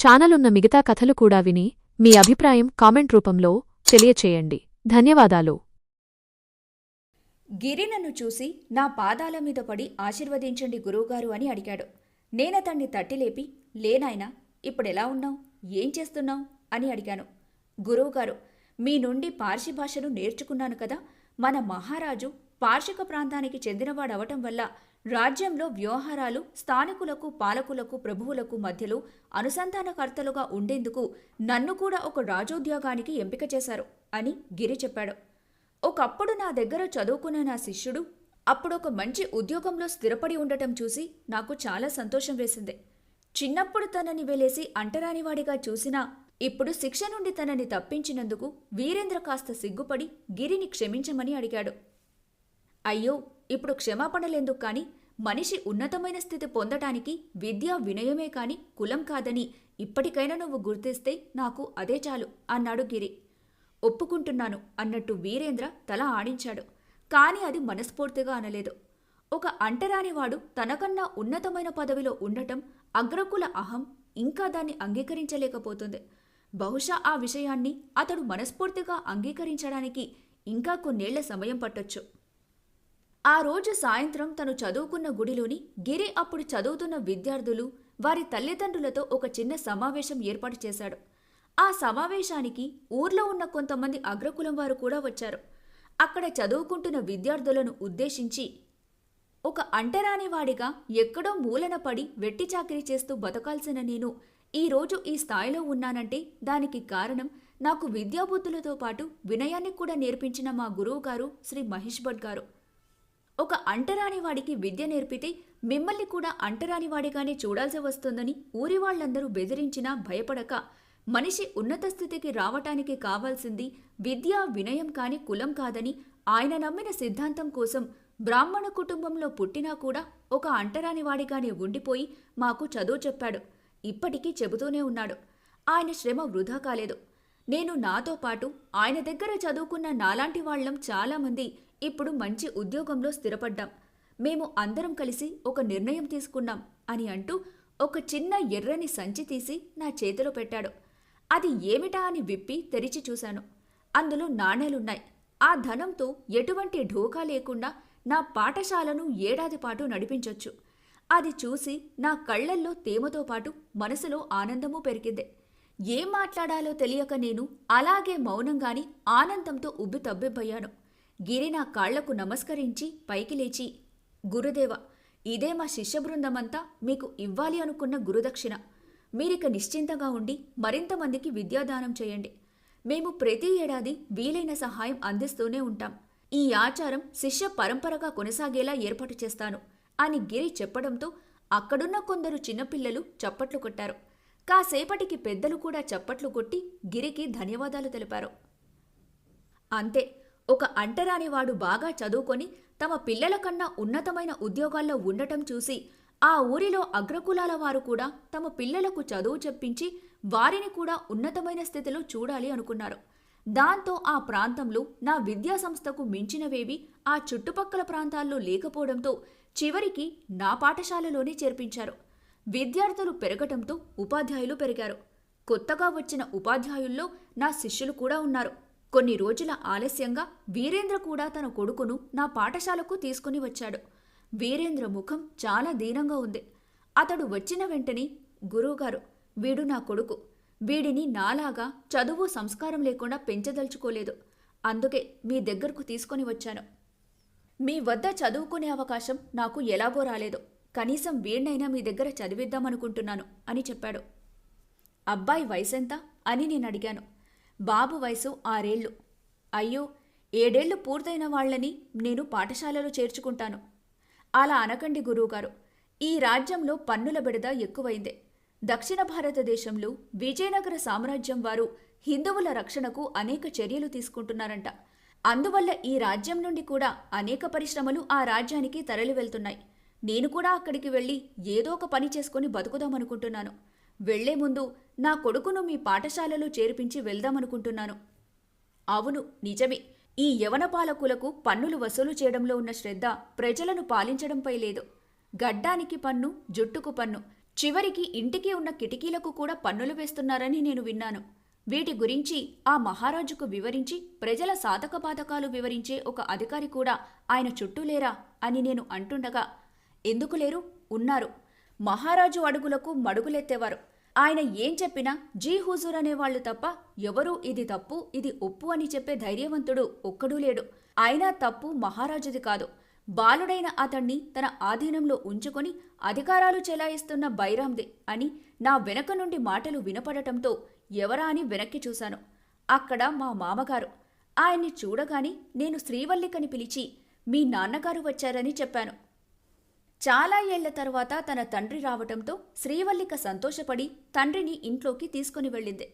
Channel ఉన్న మిగతా కథలు కూడా విని మీ అభిప్రాయం కామెంట్ రూపంలో తెలియచేయండి. ధన్యవాదాలు. గిరి నన్ను చూసి నా పాదాల మీద పడి ఆశీర్వదించండి గురువుగారు అని అడిగాడు. నేనతన్ని తట్టిలేపి లేనాయనా ఇప్పుడెలా ఉన్నావు? ఏం చేస్తున్నావు? అని అడిగాను. గురువుగారు మీ నుండి పార్శి భాషను నేర్చుకున్నాను కదా. మన మహారాజు పార్షిక ప్రాంతానికి చెందినవాడవటం వల్ల రాజ్యంలో వ్యవహారాలు స్థానికులకు పాలకులకు ప్రభువులకు మధ్యలో అనుసంధానకర్తలుగా ఉండేందుకు నన్ను కూడా ఒక రాజోద్యోగానికి ఎంపిక చేశారు అని గిరి చెప్పాడు. ఒకప్పుడు నా దగ్గర చదువుకున్న నా శిష్యుడు అప్పుడు ఒక మంచి ఉద్యోగంలో స్థిరపడి ఉండటం చూసి నాకు చాలా సంతోషం వేసింది. చిన్నప్పుడు తనని వెలేసి అంటరానివాడిగా చూసినా ఇప్పుడు శిక్ష నుండి తనని తప్పించినందుకు వీరేంద్ర కాస్త సిగ్గుపడి గిరిని క్షమించమని అడిగాడు. అయ్యో ఇప్పుడు క్షమాపణలెందుకు కాని? మనిషి ఉన్నతమైన స్థితి పొందటానికి విద్య వినయమే కాని కులం కాదని ఇప్పటికైనా నువ్వు గుర్తిస్తే నాకు అదే చాలు అన్నాడు గిరి. ఒప్పుకుంటున్నాను అన్నట్టు వీరేంద్ర తల ఆడించాడు. కాని అది మనస్ఫూర్తిగా అనలేదు. ఒక అంటరానివాడు తనకన్నా ఉన్నతమైన పదవిలో ఉండటం అగ్రకుల అహం ఇంకా దాన్ని అంగీకరించలేకపోతుంది. బహుశా ఆ విషయాన్ని అతడు మనస్ఫూర్తిగా అంగీకరించడానికి ఇంకా కొన్నేళ్ళ సమయం పట్టొచ్చు. ఆ రోజు సాయంత్రం తను చదువుకున్న గుడిలోని గిరి అప్పుడు చదువుతున్న విద్యార్థులు వారి తల్లిదండ్రులతో ఒక చిన్న సమావేశం ఏర్పాటు చేశాడు. ఆ సమావేశానికి ఊర్లో ఉన్న కొంతమంది అగ్రకులం వారు కూడా వచ్చారు. అక్కడ చదువుకుంటున్న విద్యార్థులను ఉద్దేశించి ఒక అంటరానివాడిగా ఎక్కడో మూలన పడి వెట్టి చాకరీ చేస్తూ బతకాల్సిన నేను ఈరోజు ఈ స్థాయిలో ఉన్నానంటే దానికి కారణం నాకు విద్యాబుద్ధులతో పాటు వినయాన్ని కూడా నేర్పించిన మా గురువుగారు శ్రీ మహేష్ భట్ గారు. ఒక అంటరాని వాడికి విద్య నేర్పితే మిమ్మల్ని కూడా అంటరాని వాడిగానే చూడాల్సి వస్తుందని ఊరి వాళ్ళందరూ బెదిరించినా భయపడక మనిషి ఉన్నత స్థితికి రావటానికి కావాల్సింది విద్య వినయం కాని కులం కాదని ఆయన నమ్మిన సిద్ధాంతం కోసం బ్రాహ్మణ కుటుంబంలో పుట్టినా కూడా ఒక అంటరాని వాడిగానే ఉండిపోయి మాకు చదువు చెప్పాడు. ఇప్పటికీ చెబుతూనే ఉన్నాడు. ఆయన శ్రమ వృధా కాలేదు. నేను నాతో పాటు ఆయన దగ్గర చదువుకున్న నాలాంటి వాళ్ళం చాలామంది ఇప్పుడు మంచి ఉద్యోగంలో స్థిరపడ్డాం. మేము అందరం కలిసి ఒక నిర్ణయం తీసుకున్నాం అని అంటూ ఒక చిన్న ఎర్రని సంచి తీసి నా చేతిలో పెట్టాడు. అది ఏమిటా అని విప్పి తెరిచి చూశాను. అందులో నాణేలున్నాయి. ఆ ధనంతో ఎటువంటి ఢోకా లేకుండా నా పాఠశాలను ఏడాది పాటు నడిపించొచ్చు. అది చూసి నా కళ్ళల్లో తేమతో పాటు మనసులో ఆనందమూ పెరిగింది. ఏం మాట్లాడాలో తెలియక నేను అలాగే మౌనంగాని ఆనందంతో ఉబ్బి తబ్బిబ్బయ్యాను. గిరి నా కాళ్ళకు నమస్కరించి పైకి లేచి గురుదేవ ఇదే మా శిష్య బృందమంతా మీకు ఇవ్వాలి అనుకున్న గురుదక్షిణ. మీరిక నిశ్చింతగా ఉండి మరింత మందికి విద్యాదానం చేయండి. మేము ప్రతి ఏడాది వీలైన సహాయం అందిస్తూనే ఉంటాం. ఈ ఆచారం శిష్య పరంపరగా కొనసాగేలా ఏర్పాటు చేస్తాను అని గిరి చెప్పడంతో అక్కడున్న కొందరు చిన్నపిల్లలు చప్పట్లు కొట్టారు. కాసేపటికి పెద్దలు కూడా చప్పట్లు కొట్టి గిరికి ధన్యవాదాలు తెలిపారు. అంతే ఒక అంటరానివాడు బాగా చదువుకొని తమ పిల్లల కన్నా ఉన్నతమైన ఉద్యోగాల్లో ఉండటం చూసి ఆ ఊరిలో అగ్రకులాల వారు కూడా తమ పిల్లలకు చదువు చెప్పించి వారిని కూడా ఉన్నతమైన స్థితిలో చూడాలి అనుకున్నారు. దాంతో ఆ ప్రాంతంలో నా విద్యా సంస్థకు మించినవేవి ఆ చుట్టుపక్కల ప్రాంతాల్లో లేకపోవడంతో చివరికి నా పాఠశాలలోనే చేర్పించారు. విద్యార్థులు పెరగటంతో ఉపాధ్యాయులు పెరిగారు. కొత్తగా వచ్చిన ఉపాధ్యాయుల్లో నా శిష్యులు కూడా ఉన్నారు. కొన్ని రోజుల ఆలస్యంగా వీరేంద్ర కూడా తన కొడుకును నా పాఠశాలకు తీసుకుని వచ్చాడు. వీరేంద్ర ముఖం చాలా దీనంగా ఉంది. అతడు వచ్చిన వెంటనే గురువుగారు వీడు నా కొడుకు. వీడిని నాలాగా చదువు సంస్కారం లేకుండా పెంచదలుచుకోలేదు. అందుకే మీ దగ్గరకు తీసుకొని వచ్చాను. మీ వద్ద చదువుకునే అవకాశం నాకు ఎలాగో రాలేదు. కనీసం వీణ్ణైనా మీ దగ్గర చదివిద్దామనుకుంటున్నాను అని చెప్పాడు. అబ్బాయి వయసెంత అని నేను అడిగాను. బాబు వయసు ఆరేళ్ళు అయ్యో ఏడేళ్ళు పూర్తయిన వాళ్ళని నేను పాఠశాలలో చేర్చుకుంటాను. అలా అనకండి గురువుగారు. ఈ రాజ్యంలో పన్నుల బెడద ఎక్కువైందే. దక్షిణ భారతదేశంలో విజయనగర సామ్రాజ్యం వారు హిందువుల రక్షణకు అనేక చర్యలు తీసుకుంటున్నారంట. అందువల్ల ఈ రాజ్యం నుండి కూడా అనేక పరిశ్రమలు ఆ రాజ్యానికి తరలి వెళ్తున్నాయి నేను కూడా అక్కడికి వెళ్ళి ఏదో ఒక పని చేసుకుని బతుకుదామనుకుంటున్నాను వెళ్ళే ముందు నా కొడుకును మీ పాఠశాలలో చేర్పించి వెళ్దామనుకుంటున్నాను అవును నిజమే. ఈ యవన పాలకులకు పన్నులు వసూలు చేయడంలో ఉన్న శ్రద్ధ ప్రజలను పాలించడంపై లేదు. గడ్డానికి పన్ను జుట్టుకు పన్ను. చివరికి ఇంటికి ఉన్న కిటికీలకు కూడా పన్నులు వేస్తున్నారని నేను విన్నాను. వీటి గురించి ఆ మహారాజుకు వివరించి ప్రజల సాధక బాధకాలు వివరించే ఒక అధికారి కూడా ఆయన చుట్టూ లేరా అని నేను అంటుండగా ఎందుకు లేరు? ఉన్నారు. మహారాజు అడుగులకు మడుగులెత్తేవారు. ఆయన ఏం చెప్పినా జీ హుజూర్ అనేవాళ్ళు తప్ప ఎవరూ ఇది తప్పు ఇది ఒప్పు అని చెప్పే ధైర్యవంతుడు ఒక్కడూ లేడు. అయినా తప్పు మహారాజుది కాదు. బాలుడైన అతణ్ణి తన ఆధీనంలో ఉంచుకొని అధికారాలు చెలాయిస్తున్న బైరాందే అని నా వెనక నుండి మాటలు వినపడటంతో ఎవరా అని వెనక్కి చూశాను. అక్కడ మా మామగారు. ఆయన్ని చూడగానే నేను శ్రీవల్లికని పిలిచి మీ నాన్నగారు వచ్చారని చెప్పాను. చాలా ఏళ్ళ తర్వాత తన తండ్రి రావటంతో శ్రీవల్లిక సంతోషపడి తండ్రిని ఇంట్లోకి తీసుకుని వెళ్ళింది.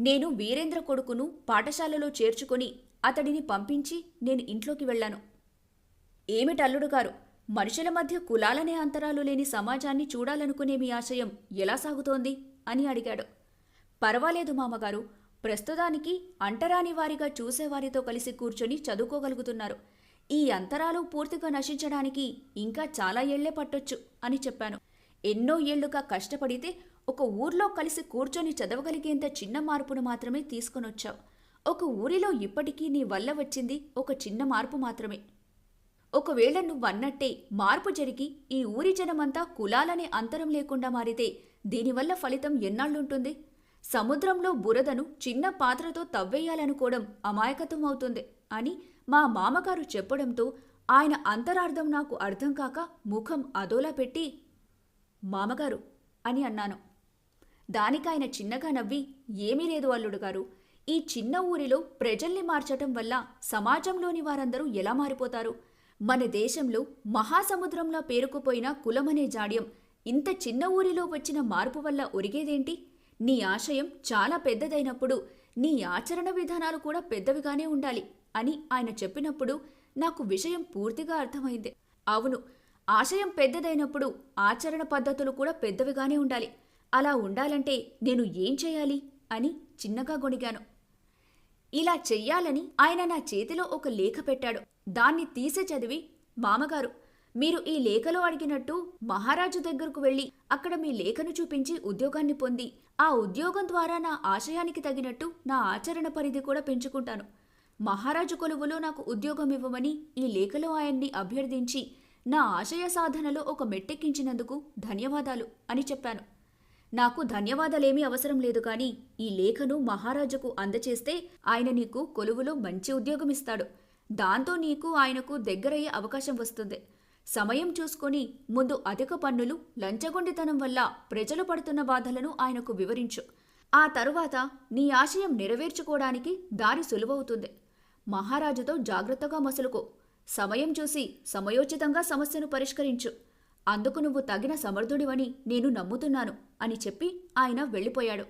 నేను వీరేంద్ర కొడుకును పాఠశాలలో చేర్చుకొని అతడిని పంపించి నేను ఇంట్లోకి వెళ్ళాను. ఏమిటల్లుడు గారు? మనుషుల మధ్య కులాలనే అంతరాలు లేని సమాజాన్ని చూడాలనుకునే మీ ఆశయం ఎలా సాగుతోంది? అని అడిగాడు. పర్వాలేదు మామగారు ప్రస్తుతానికి అంటరాని వారిగా చూసేవారితో కలిసి కూర్చొని చదువుకోగలుగుతున్నారు. ఈ అంతరాలు పూర్తిగా నశించడానికి ఇంకా చాలా ఏళ్ళే పట్టొచ్చు అని చెప్పాను. ఎన్నో ఏళ్ళుగా కష్టపడితే ఒక ఊర్లో కలిసి కూర్చొని చదవగలిగేంత చిన్న మార్పును మాత్రమే తీసుకొనొచ్చావు. ఒక ఊరిలో ఇప్పటికీ నీ వల్ల వచ్చింది ఒక చిన్న మార్పు మాత్రమే. ఒకవేళ నువ్వన్నట్టే మార్పు జరిగి ఈ ఊరి జనమంతా కులాలనే అంతరం లేకుండా మారితే దీనివల్ల ఫలితం ఎన్నాళ్ళుంటుంది? సముద్రంలో బురదను చిన్న పాత్రతో తవ్వేయాలనుకోవడం అమాయకత్వం అవుతుంది అని మా మామగారు చెప్పడంతో ఆయన అంతరార్థం నాకు అర్థం కాక ముఖం అదోలా పెట్టి మామగారు అని అన్నాను. దానికాయన చిన్నగా నవ్వి ఏమీ లేదు అల్లుడు గారు. ఈ చిన్న ఊరిలో ప్రజల్ని మార్చటం వల్ల సమాజంలోని వారందరూ ఎలా మారిపోతారు? మన దేశంలో మహాసముద్రంలో పేరుకుపోయిన కులమనే జాడ్యం. ఇంత చిన్న ఊరిలో వచ్చిన మార్పు వల్ల ఒరిగేదేంటి? నీ ఆశయం చాలా పెద్దదైనప్పుడు నీ ఆచరణ విధానాలు కూడా పెద్దవిగానే ఉండాలి. అని ఆయన చెప్పినప్పుడు నాకు విషయం పూర్తిగా అర్థమైంది. అవును ఆశయం పెద్దదైనప్పుడు ఆచరణ పద్ధతులు కూడా పెద్దవిగానే ఉండాలి. అలా ఉండాలంటే నేను ఏం చేయాలి? అని చిన్నగా గొణిగాను. ఇలా చెయ్యాలని ఆయన నా చేతిలో ఒక లేఖ పెట్టాడు. దాన్ని తీసి చదివి మామగారు మీరు ఈ లేఖలో అడిగినట్టు మహారాజు దగ్గరకు వెళ్ళి అక్కడ మీ లేఖను చూపించి ఉద్యోగాన్ని పొంది ఆ ఉద్యోగం ద్వారా నా ఆశయానికి తగినట్టు నా ఆచరణ పరిధి కూడా పెంచుకుంటాను. మహారాజు కొలువులో నాకు ఉద్యోగం ఇవ్వమని ఈ లేఖలో ఆయన్ని అభ్యర్థించి నా ఆశయ సాధనలో ఒక మెట్టెక్కించినందుకు ధన్యవాదాలు అని చెప్పాను. నాకు ధన్యవాదాలేమీ అవసరం లేదు కానీ ఈ లేఖను మహారాజుకు అందచేస్తే ఆయన నీకు కొలువులో మంచి ఉద్యోగం ఇస్తాడు దాంతో నీకు ఆయనకు దగ్గరయ్యే అవకాశం వస్తుంది. సమయం చూసుకొని ముందు అధిక పన్నులు లంచగొండితనం వల్ల ప్రజలు పడుతున్న బాధలను ఆయనకు వివరించు. ఆ తరువాత నీ ఆశయం నెరవేర్చుకోవడానికి దారి సులువవుతుంది. మహారాజుతో జాగ్రత్తగా మసులుకో. సమయం చూసి సమయోచితంగా సమస్యను పరిష్కరించు. అందుకు నువ్వు తగిన సమర్థుడివని నేను నమ్ముతున్నాను అని చెప్పి ఆయన వెళ్ళిపోయాడు.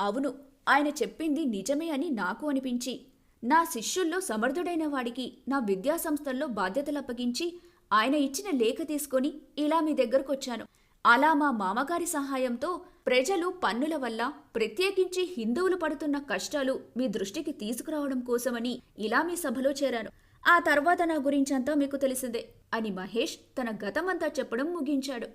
అవును ఆయన చెప్పింది నిజమే అని నాకు అనిపించి నా శిష్యుల్లో సమర్థుడైన వాడికి నా విద్యాసంస్థల్లో బాధ్యతలు అప్పగించి ఆయన ఇచ్చిన లేఖ తీసుకొని ఇలా మీ దగ్గరకొచ్చాను. అలా మా మామగారి సహాయంతో ప్రజలు పన్నుల వల్ల ప్రత్యేకించి హిందువులు పడుతున్న కష్టాలు మీ దృష్టికి తీసుకురావడం కోసమని ఇలా మీ సభలో చేరాను ఆ తర్వాత నా గురించంతా మీకు తెలిసిందే అని మహేష్ తన గతమంతా చెప్పడం ముగించాడు.